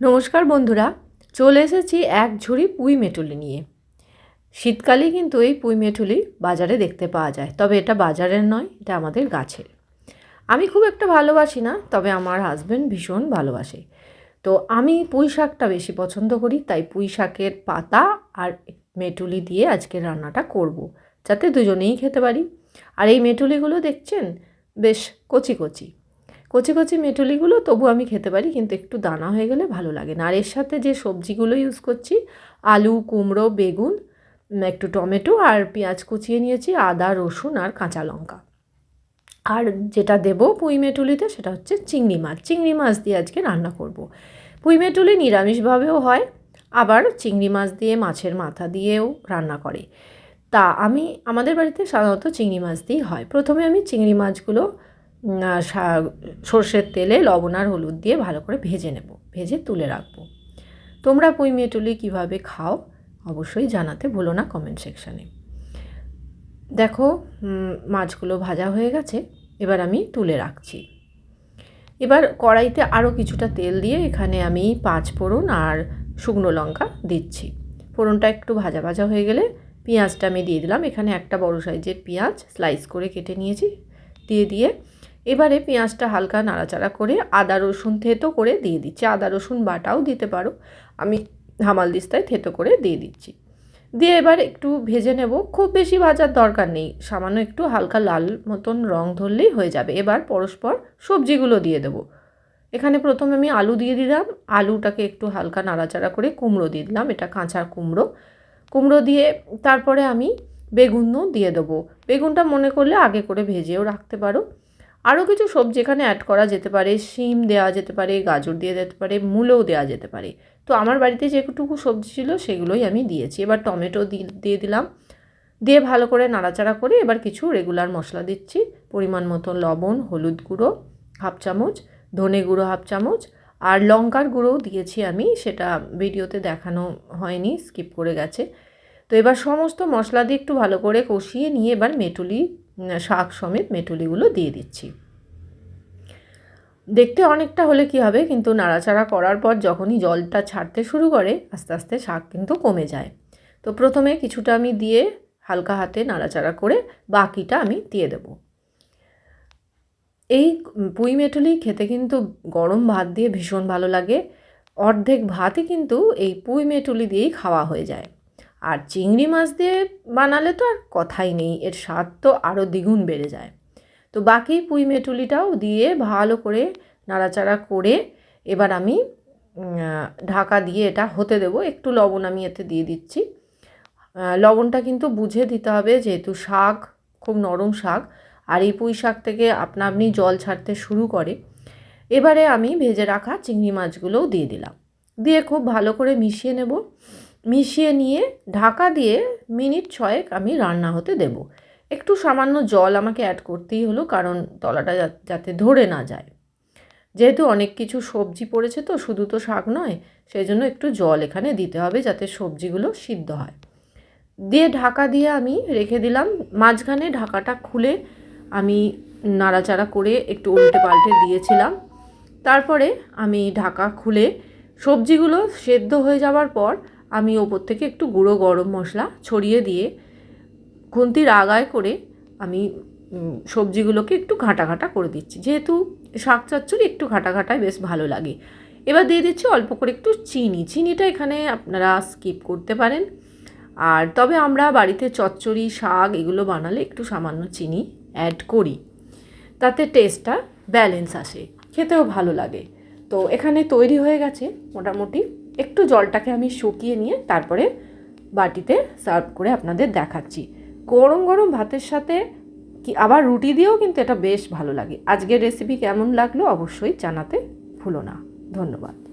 নমস্কার বন্ধুরা, চলে এসেছি এক ঝুড়ি পুঁই মেটুলি নিয়ে। শীতকালে কিন্তু এই পুঁই মেটুলি বাজারে দেখতে পাওয়া যায়, তবে এটা বাজারের নয়, এটা আমাদের গাছের। আমি খুব একটা ভালোবাসি না, তবে আমার হাজব্যান্ড ভীষণ ভালোবাসে। তো আমি পুঁই শাকটা বেশি পছন্দ করি, তাই পুঁই শাকের পাতা আর মেটুলি দিয়ে আজকে রান্নাটা করব। যাতে দুজনেই খেতে পারি। আর এই মেটুলিগুলো দেখছেন, বেশ কচি কচি। কচি কচি মেটুলিগুলো তবু আমি খেতে পারি, কিন্তু একটু দানা হয়ে গেলে ভালো লাগে না। আর এর সাথে যে সবজিগুলো ইউজ করছি, আলু, কুমড়ো, বেগুন একটু টমেটো আর পেঁয়াজ কুচিয়ে নিয়েছি, আদা, রসুন আর কাঁচা লঙ্কা। আর যেটা দেবো পুঁই মেটুলিতে সেটা হচ্ছে চিংড়ি মাছ। চিংড়ি মাছ দিয়ে আজকে রান্না করব। পুঁই মেটুলি নিরামিষভাবেও হয়, আবার চিংড়ি মাছ দিয়ে মাছের মাথা দিয়েও রান্না করে। তা আমি, আমাদের বাড়িতে সাধারণত চিংড়ি মাছ দিয়েই হয়। প্রথমে আমি চিংড়ি মাছগুলো সর্ষের তেলে লবণ আর হলুদ দিয়ে ভালো করে ভেজে নেব। ভেজে তুলে রাখব। তোমরা পুঁই মেটুলি কীভাবে খাও অবশ্যই জানাতে ভুলো না কমেন্ট সেকশানে দেখো মাছগুলো ভাজা হয়ে গেছে, এবার আমি তুলে রাখছি। এবার কড়াইতে আরও কিছুটা তেল দিয়ে এখানে আমি পাঁচ ফোড়ন আর শুকনো লঙ্কা দিচ্ছি। ফোড়নটা একটু ভাজা ভাজা হয়ে গেলে পেঁয়াজটা আমি দিয়ে দিলাম। এখানে একটা বড় সাইজের পেঁয়াজ স্লাইস করে কেটে নিয়েছি। দিয়ে দিয়ে এবারে পেঁয়াজটা হালকা নাড়াচাড়া করে আদা, রসুন থেতো করে দিয়ে দিচ্ছি। আদা, রসুন বাটাও দিতে পারো। আমি হামাল দিস্তায় থেতো করে দিয়ে দিচ্ছি। দিয়ে এবার একটু ভেজে নেব। খুব বেশি ভাজার দরকার নেই। সামান্য একটু হালকা লাল মতন রং ধরলেই হয়ে যাবে। এবার পরস্পর সবজিগুলো দিয়ে দেবো। এখানে প্রথমে আমি আলু দিয়ে দিলাম। আলুটাকে একটু হালকা নাড়াচাড়া করে কুমড়ো দিয়ে দিলাম। এটা কাঁচা কুমড়ো। কুমড়ো দিয়ে তারপরে আমি বেগুনও দিয়ে দেবো। বেগুনটা মনে করলে আগে করে ভেজেও রাখতে পারো। আরও কিছু সবজি এখানে অ্যাড করা যেতে পারে, শিম দেওয়া যেতে পারে, গাজর দিয়ে যেতে পারে, মূলও দেওয়া যেতে পারে। তো আমার বাড়িতে যেটুকু সবজি ছিল সেগুলোই আমি দিয়েছি। এবার টমেটো দিয়ে দিলাম। দিয়ে ভালো করে নাড়াচাড়া করে এবার কিছু রেগুলার মশলা দিচ্ছি। পরিমাণ মতো লবণ, হলুদ গুঁড়ো, হাফ চামচ, ধনে গুঁড়ো হাফ চামচ আর লঙ্কার গুঁড়োও দিয়েছি আমি। সেটা ভিডিওতে দেখানো হয়নি স্কিপ করে গেছে। তো এবার সমস্ত মশলা দিয়ে একটু ভালো করে কষিয়ে নিয়ে এবার মেটুলি শাক সমেত মেটুলিগুলো দিয়ে দিচ্ছি। দেখতে অনেকটা হলে কি হবে, কিন্তু নাড়াচাড়া করার পর যখনই জলটা ছাড়তে শুরু করে, আস্তে আস্তে শাক কিন্তু কমে যায়। তো প্রথমে কিছুটা আমি দিয়ে হালকা হাতে নাড়াচাড়া করে বাকিটা আমি দিয়ে দেবো। এই পুঁই মেটুলি খেতে কিন্তু গরম ভাত দিয়ে ভীষণ ভালো লাগে। অর্ধেক ভাতই কিন্তু এই পুঁই মেটুলি দিয়েই খাওয়া হয়ে যায়। আর চিংড়ি মাছ দিয়ে বানালে তো আর কথাই নেই, এর স্বাদ তো আরও দ্বিগুণ বেড়ে যায়। তো বাকি পুঁই মেটুলিটাও দিয়ে ভালো করে নাড়াচাড়া করে এবার আমি ঢাকা দিয়ে এটা হতে দেবো। একটু লবণ আমি এতে দিয়ে দিচ্ছি। লবণটা কিন্তু বুঝে দিতে হবে যেহেতু শাক, খুব নরম শাক, আর এই পুঁই শাক থেকে আপনা আপনি জল ছাড়তে শুরু করে। এবারে আমি ভেজে রাখা চিংড়ি মাছগুলোও দিয়ে দিলাম। দিয়ে খুব ভালো করে মিশিয়ে নেব। মিশিয়ে নিয়ে ঢাকা দিয়ে মিনিট ছয়েক আমি রান্না হতে দেব। একটু সামান্য জল আমাকে অ্যাড করতেই হলো, কারণ তলাটা যাতে ধরে না যায়। যেহেতু অনেক কিছু সবজি পড়েছে তো, শুধু তো শাক নয়, সেই জন্য একটু জল এখানে দিতে হবে যাতে সবজিগুলো সিদ্ধ হয়। দিয়ে ঢাকা দিয়ে আমি রেখে দিলাম, মাঝখানে ঢাকাটা খুলে আমি নাড়াচাড়া করে একটু উল্টে পাল্টে দিয়েছিলাম। তারপরে আমি ঢাকা খুলে সবজিগুলো সেদ্ধ হয়ে যাওয়ার পর আমি ওপর থেকে একটু গুঁড়ো গরম মশলা ছড়িয়ে দিয়ে খুন্তির আগায় করে আমি সবজিগুলোকে একটু ঘাঁটা ঘাঁটা করে দিচ্ছি। যেহেতু শাক চচ্চড়ি একটু ঘাঁটা ঘাঁটায় বেশ ভালো লাগে। এবার দিয়ে দিচ্ছি অল্প করে একটু চিনি। চিনিটা এখানে আপনারা স্কিপ করতে পারেন। আর তবে আমরা বাড়িতে চচ্চড়ি, শাক এগুলো বানালে একটু সামান্য চিনি অ্যাড করি। তাতে টেস্টটা ব্যালেন্স আসে। খেতেও ভালো লাগে। তো এখানে তৈরি হয়ে গেছে মোটামুটি। একটু জলটাকে আমি শুকিয়ে নিয়ে তারপরে বাটিতে সার্ভ করে আপনাদের দেখাচ্ছি। গরম গরম ভাতের সাথে কি আবার রুটি দিয়েও কিন্তু এটা বেশ ভালো লাগে। আজকের রেসিপি কেমন লাগল অবশ্যই জানাতে ভুলো না। ধন্যবাদ।